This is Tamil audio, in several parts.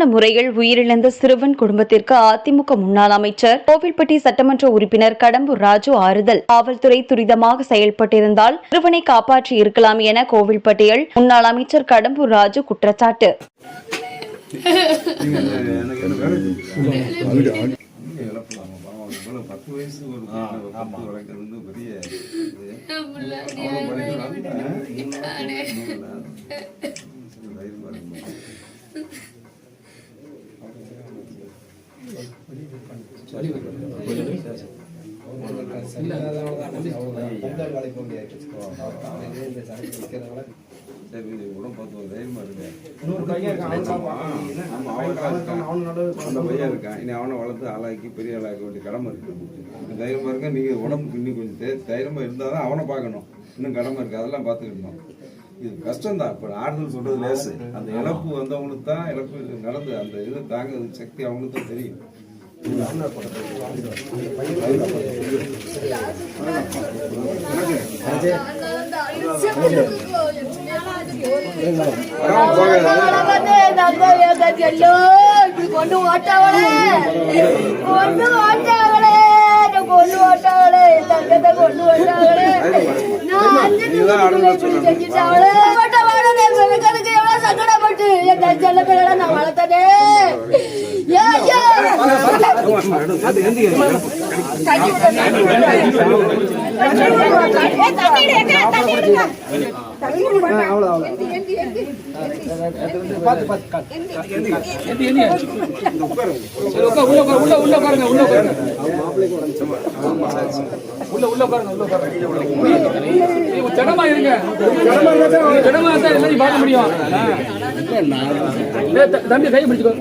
பரிதாபமான முறையில் உயிரிழந்த சிறுவன் குடும்பத்திற்கு அதிமுக முன்னாள் அமைச்சர் கோவில்பட்டி சட்டமன்ற உறுப்பினர் கடம்பூர் ராஜு ஆறுதல். காவல்துறை துரிதமாக செயல்பட்டிருந்தால் சிறுவனை காப்பாற்றி இருக்கலாம் என கோவில்பட்டியில் முன்னாள் அமைச்சர் கடம்பூர் ராஜு குற்றச்சாட்டு. பெரிய பாவம் இவ்வளவு பத்து வயசு ஒரு பொண்ணை பத்து வளர்க்கறது வந்து பெரிய இது. அவ்வளவு படிக்கிறாங்க. சரி, தைரியமா இருங்க. சரி, இது உடம்பு பார்த்து தைரியமா இருங்க. அவன் தான் இருக்கான். அந்த பையன் இருக்கான். இனி அவனை வளர்த்து ஆளாக்கி பெரிய ஆளாக்க வேண்டிய கடமை இருக்கு. தைரியமா இருங்க நீங்க உடம்புக்கு இன்னும் கொஞ்சம் தைரியமா இருந்தால் தான் அவனை பார்க்கணும். இன்னும் கடமை இருக்கு அதெல்லாம் பார்த்துக்கணும் இது கஷ்டம் தான் இப்போ ஆறுதல் சொல்றது லேசு. அந்த இழப்பு வந்தவங்களுக்கு தான் இழப்பு நடந்து அந்த இது தாங்க சக்தி அவங்களுக்கு தான் தெரியும். கொண்டு ஓட்டாவளே கொண்டு ஓட்டாவளே கொண்டு ஓட்டாவளே தங்கத்தை கொண்டு ஓட்டாவளே நான் அஞ்சு செஞ்சுட்டாவளே எனக்கு எவ்வளவு சங்கடப்பட்டு என் தஞ்சல்ல பிள்ளை நான் வளர்த்தனே ஏ உள்ள உள்ள உள்ள உட்காருங்க, உள்ள உட்காருங்க. உள்ள உள்ள இருங்க. இருந்தா பார்க்க முடியும். தம்பி கை பிடிச்சுக்கோ.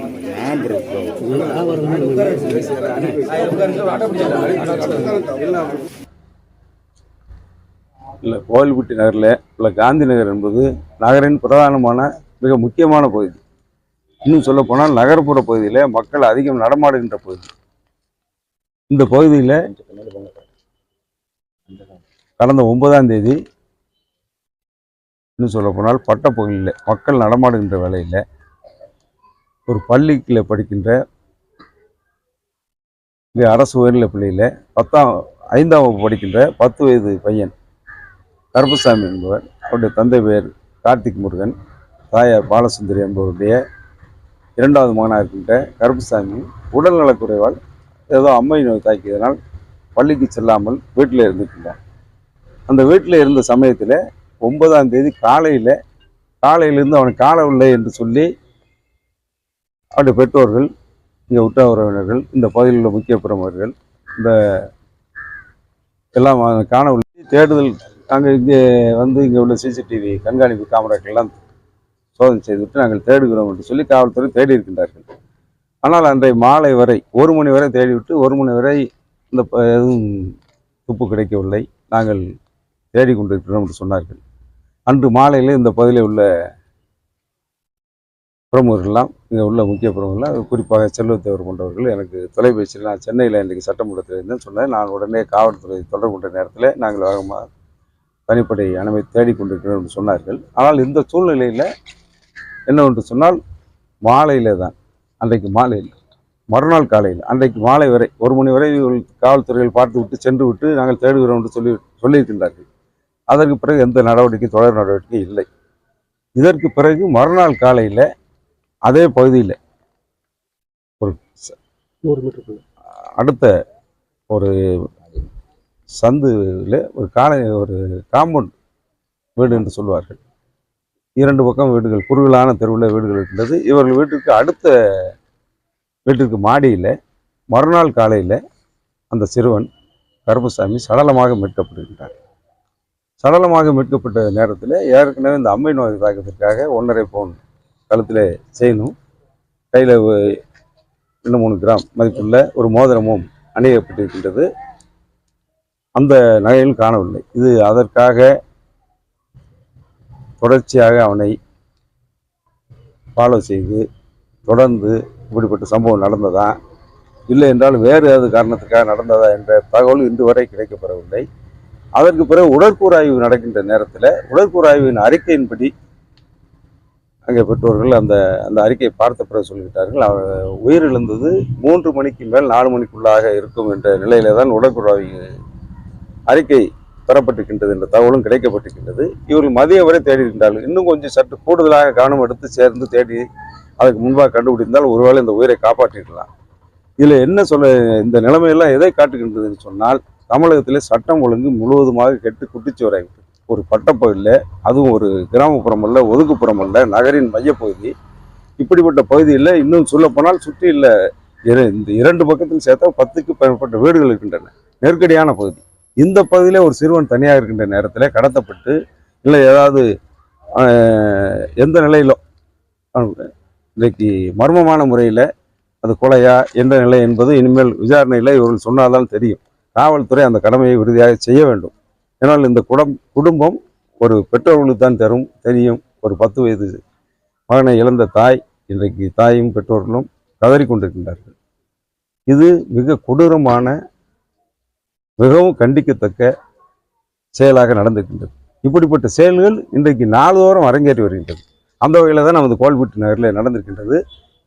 இல்லை கோவில்பட்டி நகரில் உள்ள காந்தி நகர் என்பது நகரின் பிரதானமான மிக முக்கியமான பகுதி. இன்னும் சொல்ல போனால் நகர்ப்புற பகுதியில் மக்கள் அதிகம் நடமாடுகின்ற பகுதி. இந்த பகுதியில் கடந்த ஒன்பதாம் தேதி இன்னும் சொல்ல போனால் பட்டப்பகுதியில் மக்கள் நடமாடுகின்ற வேலையில் ஒரு பள்ளிக்கில் படிக்கின்ற இங்கே அரசு உயர்நிலை பள்ளியில் பத்தாம் ஐந்தாம் வகுப்பு படிக்கின்ற பத்து வயது பையன் கருப்பசாமி என்பவர். அவருடைய தந்தை பெயர் கார்த்திக் முருகன். தாயார் பாலசுந்தரி என்பவருடைய இரண்டாவது மகனாக இருக்கின்ற கருப்பசாமி உடல் நலக்குறைவால் ஏதோ அம்மை நோய் தாக்கியதனால் பள்ளிக்கு செல்லாமல் வீட்டில் இருந்துக்கின்றார் அந்த வீட்டில் இருந்த சமயத்தில் ஒன்பதாம் தேதி காலையில் காலையிலிருந்து அவனுக்கு காலை இல்லை என்று சொல்லி அவருடைய பெற்றோர்கள் இங்கே உற்ற உறவினர்கள் இந்த பகுதியில் உள்ள முக்கிய பிரமுகர்கள் இந்த எல்லாம் காண காணவில்லை தேடுதல் நாங்கள் இங்கே வந்து இங்கே உள்ள சிசிடிவி கண்காணிப்பு கேமராக்கெல்லாம் சோதனை செய்துவிட்டு நாங்கள் தேடுகிறோம் என்று சொல்லி காவல்துறை தேடி இருக்கின்றார்கள். ஆனால் அன்றைய மாலை வரை ஒரு மணி வரை தேடிவிட்டு ஒரு மணி வரை இந்த ப- எதுவும் துப்பு கிடைக்கவில்லை. நாங்கள் தேடிக்கொண்டிருக்கிறோம் என்று சொன்னார்கள். அன்று மாலையில் இந்த பகுதியில் உள்ள பிரமுகர்கள்லாம் இங்கே உள்ள முக்கிய பிரமுகர்கள்லாம் குறிப்பாக செல்வத்தேவர் போன்றவர்கள் எனக்கு தொலைபேசியில் நான் சென்னையில் இன்றைக்கு சட்டமன்றத்தில் இருந்தேன் சொன்னேன். நான் உடனே காவல்துறை தொடர்பு கொண்ட நேரத்தில் நாங்கள் வேகமாக தனிப்படை அணைமை தேடிக்கொண்டிருக்கிறோம் என்று சொன்னார்கள். ஆனால் இந்த சூழ்நிலையில் என்னவென்று சொன்னால் மாலையில் தான். அன்றைக்கு மாலையில் மறுநாள் காலையில் அன்றைக்கு மாலை வரை ஒரு மணி வரை இவர்கள் காவல்துறையில் பார்த்து விட்டு சென்று விட்டு நாங்கள் தேடுகிறோம் என்று சொல்லி சொல்லியிருக்கின்றார்கள். அதற்கு பிறகு எந்த நடவடிக்கை தொடர் நடவடிக்கை இல்லை. இதற்கு பிறகு மறுநாள் காலையில் அதே பகுதியில் ஒரு ச- அடுத்த ஒரு சந்துல ஒரு காலை ஒரு காம்பவுண்ட் வீடு என்று சொல்வார்கள். இரண்டு பக்கம் வீடுகள் குறுகலான தெருவில் வீடுகள் இருக்கின்றது. இவர்கள் வீட்டுக்கு அடுத்த வீட்டிற்கு மாடியில் மறுநாள் காலையில் அந்த சிறுவன் கருப்பசாமி சடலமாக மீட்கப்படுகின்றார். சடலமாக மீட்கப்பட்ட நேரத்தில் ஏற்கனவே இந்த அம்மை நோய் தாக்கத்திற்காக ஒன்றரை பவுன் கழுத்தில் செயினும் கையில் ரெண்டு மூணு கிராம் மதிப்புள்ள ஒரு மோதிரமும் அணியப்பட்டிருக்கின்றது. அந்த நகையில் காணவில்லை. இது அதற்காக தொடர்ச்சியாக அவனை ஃபாலோ செய்து தொடர்ந்து இப்படிப்பட்ட சம்பவம் நடந்ததா? இல்லை என்றால் வேறு ஏதாவது காரணத்துக்காக நடந்ததா என்ற தகவல் இன்று வரை கிடைக்கப்பெறவில்லை. அதற்கு பிறகு உடற்கூறாய்வு நடக்கின்ற நேரத்தில் உடற்கூறாய்வின் அறிக்கையின்படி அங்கே பெற்றோர்கள் அந்த அந்த அறிக்கையை பார்த்த பிறகு சொல்லிவிட்டார்கள். அவர் உயிரிழந்தது மூன்று மணிக்கு மேல் நாலு மணிக்குள்ளாக இருக்கும் என்ற நிலையில தான் உடற்குழாய் அறிக்கை பெறப்பட்டிருக்கின்றது என்ற தகவலும் கிடைக்கப்பட்டிருக்கின்றது. இவர்கள் மதியம் வரை தேடிக்கின்றார்கள் இன்னும் கொஞ்சம் சற்று கூடுதலாக கவனம் எடுத்து சேர்ந்து தேடி அதுக்கு முன்பாக கண்டுபிடித்தால் ஒருவேளை இந்த உயிரை காப்பாற்றிருக்கலாம் இதில் என்ன சொல்ல இந்த நிலைமையெல்லாம் எதை காட்டுகின்றதுன்னு சொன்னால் தமிழகத்திலே சட்டம் ஒழுங்கு முழுவதுமாக கெட்டு குட்டிச்சுவராகிவிட்டது ஒரு பட்டப்பகுதியில் அதுவும் ஒரு கிராமப்புறம் அல்ல ஒதுக்குப்புறம் அல்ல நகரின் மையப்பகுதி. இப்படிப்பட்ட பகுதியில் இன்னும் சொல்லப்போனால் சுற்றி இல்லை இர- இந்த இரண்டு பக்கத்தில் சேர்த்தா பத்துக்கு மேற்பட்ட வீடுகள் இருக்கின்றன. நெருக்கடியான பகுதி. இந்த பகுதியில் ஒரு சிறுவன் தனியாக இருக்கின்ற நேரத்தில் கடத்தப்பட்டு இல்லை ஏதாவது எந்த நிலையிலோ இன்றைக்கு மர்மமான முறையில் அது கொலையா என்ற நிலை என்பது இனிமேல் விசாரணையில் இவர்கள் சொன்னால்தான் தெரியும். காவல்துறை அந்த கடமையை உறுதியாக செய்ய வேண்டும். ஏன்னால் இந்த குடம் குடும்பம் ஒரு பெற்றோர்களுக்கு தான் தரும். தெரியும் ஒரு பத்து வயது மகனை இழந்த தாய் இன்றைக்கு தாயும் பெற்றோர்களும் கதறிக்கொண்டிருக்கின்றார்கள் இது மிக கொடூரமான மிகவும் கண்டிக்கத்தக்க செயலாக நடந்திருக்கின்றது. இப்படிப்பட்ட செயல்கள் இன்றைக்கு நாள்தோறும் அரங்கேறி வருகின்றது. அந்த வகையில் தான் நமது கோல்பீட்டு நகரில் நடந்திருக்கின்றது.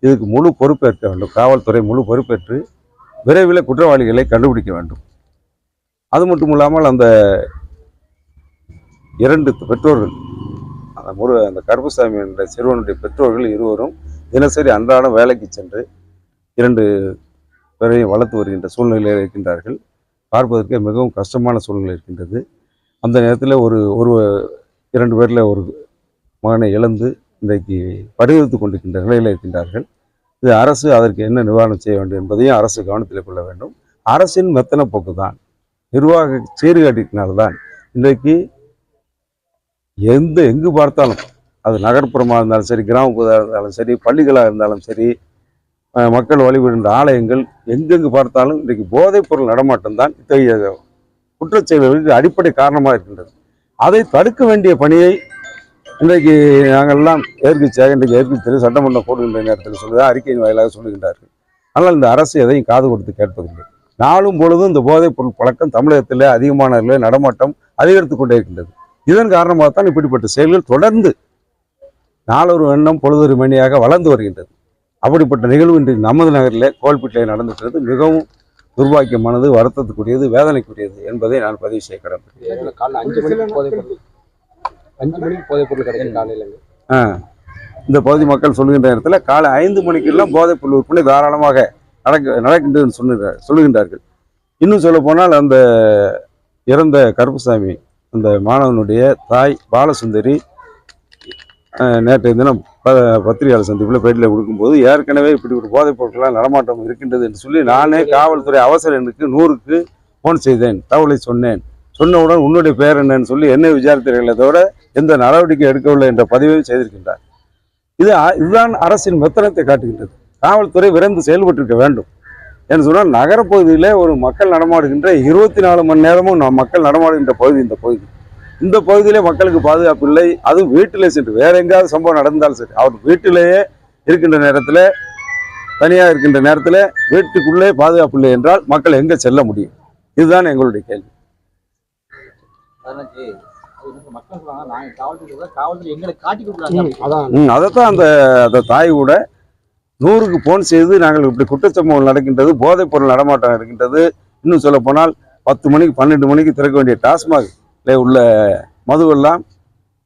இதுக்கு முழு பொறுப்பேற்க வேண்டும். காவல்துறை முழு பொறுப்பேற்று விரைவில் குற்றவாளிகளை கண்டுபிடிக்க வேண்டும். அது மட்டும் இல்லாமல் அந்த இரண்டு பெற்றோர்கள். அந்த முரு அந்த கருப்புசாமி என்ற சிறுவனுடைய பெற்றோர்கள் இருவரும் தினசரி அன்றாடம் வேலைக்கு சென்று இரண்டு பேரையும் வளர்த்து வருகின்ற சூழ்நிலையில் இருக்கின்றார்கள். பார்ப்பதற்கு மிகவும் கஷ்டமான சூழ்நிலை இருக்கின்றது. அந்த நேரத்தில் ஒரு ஒரு இரண்டு பேரில் ஒரு மகனை இழந்து இன்றைக்கு பரிவர்த்து கொண்டிருக்கின்ற நிலையில் இருக்கின்றார்கள். இது அரசு அதற்கு என்ன நிவாரணம் செய்ய வேண்டும் என்பதையும் அரசு கவனத்தில் கொள்ள வேண்டும். அரசின் மெத்தன போக்கு தான் நிர்வாக சீர்கேட்டினால்தான் இன்றைக்கு எந்த எங்கு பார்த்தாலும் அது நகர்ப்புறமாக இருந்தாலும் சரி கிராமப்புறமாக இருந்தாலும் சரி பள்ளிகளாக இருந்தாலும் சரி மக்கள் வழிபடுகின்ற ஆலயங்கள் எங்கெங்கு பார்த்தாலும் இன்றைக்கு போதைப் பொருள் நடமாட்டம் தான் இத்தகைய குற்றச்செயல்களுக்கு அடிப்படை காரணமாக இருக்கின்றது. அதை தடுக்க வேண்டிய பணியை இன்றைக்கு நாங்கள் எல்லாம் இன்றைக்கு எதிர்க்கட்சி சட்டமன்றம் போடுகின்ற நேரத்தில் சொல்லுதா அறிக்கையின் வாயிலாக சொல்லுகின்றார்கள். ஆனால் இந்த அரசு எதையும் காது கொடுத்து கேட்பதில்லை. நாளும் பொழுதும் இந்த போதைப் பொருள் பழக்கம் தமிழகத்தில் அதிகமானவர்களே நடமாட்டம் அதிகரித்து கொண்டே இருக்கின்றது. இதன் காரணமாகத்தான் இப்படிப்பட்ட செயல்கள் தொடர்ந்து நாளொரு எண்ணம் பொழுதொரு மணியாக வளர்ந்து வருகின்றது. அப்படிப்பட்ட நிகழ்வு இன்றைக்கு நமது நகரில் கோல்பீட்டில் நடந்துக்கிறது மிகவும் துர்பாக்கியமானது வருத்தத்துக்குரியது வேதனைக்குரியது என்பதை நான் பதிவு செய்ய கடமை இதுல காலைல அஞ்சு மணிக்கு போதைப் பொருள். அஞ்சு மணிக்கு போதைப் பொருள் கிடைக்கும் காலையில ஆ, இந்த பகுதி மக்கள் சொல்லுகின்ற நேரத்தில் காலை ஐந்து மணிக்கெல்லாம் போதைப் பொருள் விற்பனை தாராளமாக நடக்க நடக்கின்றதுன்னு சொல்லுகிறார் சொல்லுகின்றார்கள். இன்னும் சொல்ல போனால் அந்த இறந்த கருப்புசாமி அந்த மாணவனுடைய தாய் பாலசுந்தரி நேற்று தினம் ப பத்திரிகையாளர் சந்திப்பில் பேட்டியில் கொடுக்கும்போது ஏற்கனவே இப்படி ஒரு போதைப் பொருட்களால் நடமாட்டம் இருக்கின்றது என்று சொல்லி நானே காவல்துறை அவசர எண்ணுக்கு நூறுக்கு ஃபோன் செய்தேன் தகவலை சொன்னேன். சொன்னவுடன் உன்னுடைய பேர் என்னன்னு சொல்லி என்னை விசாரித்தீர்களே தவிர எந்த நடவடிக்கை எடுக்கவில்லை என்ற பதிவையும் செய்திருக்கின்றார். இது அ- இதுதான் அரசின் மெத்தனத்தை காட்டுகின்றது. காவல்துறை விரைந்து செயல்பட்டிருக்க வேண்டும். என்று சொன்னால் நகரப்பகுதியிலே ஒரு மக்கள் நடமாடுகின்ற இருபத்தி நாலு மணி நேரமும் நம் மக்கள் நடமாடுகின்ற பகுதி இந்த பகுதி. இந்த பகுதியிலே மக்களுக்கு பாதுகாப்பு இல்லை. அதுவும் வீட்டிலே சென்று வேற எங்கேயாவது சம்பவம் நடந்தாலும் சரி அவர் வீட்டிலேயே இருக்கின்ற நேரத்தில் தனியாக இருக்கின்ற நேரத்தில் வீட்டுக்குள்ளே பாதுகாப்பு இல்லை என்றால் மக்கள் எங்கே செல்ல முடியும்? இதுதான் எங்களுடைய கேள்வி. அதைத்தான் அந்த அந்த தாய் கூட நூறுக்கு போன் செய்து நாங்கள் இப்படி குற்றச்சம்பவம் நடக்கின்றது போதைப் பொருள் நடமாட்டம் இருக்கின்றது. இன்னும் சொல்ல போனால் பத்து மணிக்கு பன்னெண்டு மணிக்கு திறக்க வேண்டிய டாஸ்மாகில் உள்ள மதுவெல்லாம்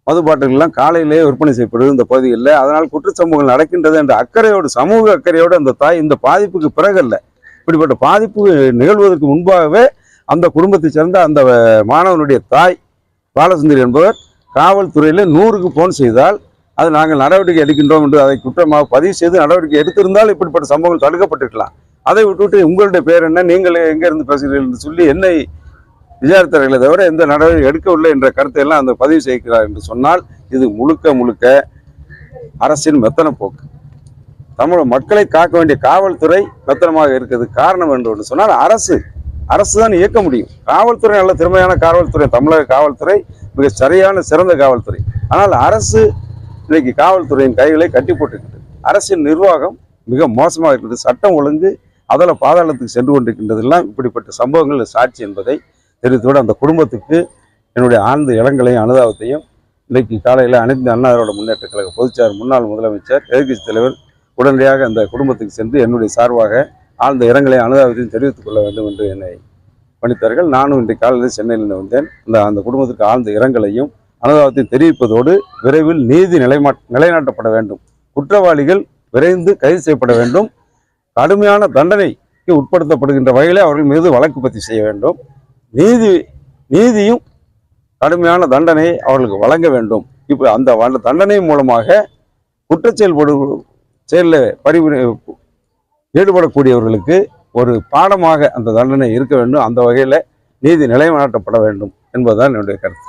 மது பாட்டில்கள்லாம் காலையிலேயே விற்பனை செய்யப்படுது இந்த பகுதிகளில். அதனால் குற்றச்சம்பவங்கள் நடக்கின்றது என்ற அக்கறையோடு சமூக அக்கறையோடு அந்த தாய் இந்த பாதிப்புக்கு பிறகல்ல இப்படிப்பட்ட பாதிப்பு நிகழ்வதற்கு முன்பாகவே அந்த குடும்பத்தை சேர்ந்த அந்த மாணவனுடைய தாய் பாலசுந்தரி என்பவர் காவல்துறையில் நூறுக்கு போன் செய்தால் அது நாங்கள் நடவடிக்கை எடுக்கின்றோம் என்று அதை குற்றமாக பதிவு செய்து நடவடிக்கை எடுத்திருந்தால் இப்படிப்பட்ட சம்பவங்கள் தடுக்கப்பட்டிருக்கலாம். அதை விட்டுவிட்டு உங்களுடைய பேர் என்ன? நீங்கள் எங்கேருந்து பேசுகிறீர்கள் என்று சொல்லி என்னை விசாரித்தார்களே தவிர எந்த நடவடிக்கை எடுக்கவில்லை என்ற கருத்தை எல்லாம் அந்த பதிவு செய்கிறார் என்று சொன்னால் இது முழுக்க முழுக்க அரசின் மெத்தன போக்கு. தமிழ் மக்களை காக்க வேண்டிய காவல்துறை மெத்தனமாக இருக்கிறது காரணம் என்று ஒன்று சொன்னால் அரசு அரசு தான் இயக்க முடியும். காவல்துறை நல்ல திறமையான காவல்துறை தமிழக காவல்துறை மிக சரியான சிறந்த காவல்துறை. ஆனால் அரசு இன்னைக்கு காவல்துறையின் கைகளை கட்டி போட்டுக்கிட்டு அரசின் நிர்வாகம் மிக மோசமாக இருக்கிறது. சட்டம் ஒழுங்கு அதில் பாதாளத்துக்கு சென்று கொண்டிருக்கின்றதெல்லாம் இப்படிப்பட்ட சம்பவங்கள் சாட்சி என்பதை தெரிவித்தோடு அந்த குடும்பத்துக்கு என்னுடைய ஆழ்ந்த இளங்களையும் அனுதாபத்தையும் இன்றைக்கு காலையில் அனைத்து அண்ணாரோட முன்னேற்ற கழக பொதுச்சார் முன்னாள் முதலமைச்சர் எதிர்க்கட்சி தலைவர் உடனடியாக அந்த குடும்பத்துக்கு சென்று என்னுடைய சார்பாக ஆழ்ந்த இரங்கலை அனுதாபத்தையும் தெரிவித்துக் கொள்ள வேண்டும் என்று என்னை பணித்தார்கள் நானும் இன்றைக்கு காலையில் சென்னையிலிருந்து வந்தேன். அந்த அந்த குடும்பத்திற்கு ஆழ்ந்த இரங்கலையும் அனுதாபத்தை தெரிவிப்பதோடு விரைவில் நீதி நிலைமா நிலைநாட்டப்பட வேண்டும். குற்றவாளிகள் விரைந்து கைது செய்யப்பட வேண்டும். கடுமையான தண்டனைக்கு உட்படுத்தப்படுகின்ற வகையிலே அவர்கள் மீது வழக்கு பதிவு செய்ய வேண்டும். நீதி நீதியும் கடுமையான தண்டனையை அவர்களுக்கு வழங்க வேண்டும். இப்போ அந்த தண்டனை மூலமாக குற்றச்செயல்படு செயலில் பரிவு ஈடுபடக்கூடியவர்களுக்கு ஒரு பாடமாக அந்த தண்டனை இருக்க வேண்டும். அந்த வகையில் நீதி நிலைநாட்டப்பட வேண்டும் என்பதுதான் என்னுடைய கருத்து.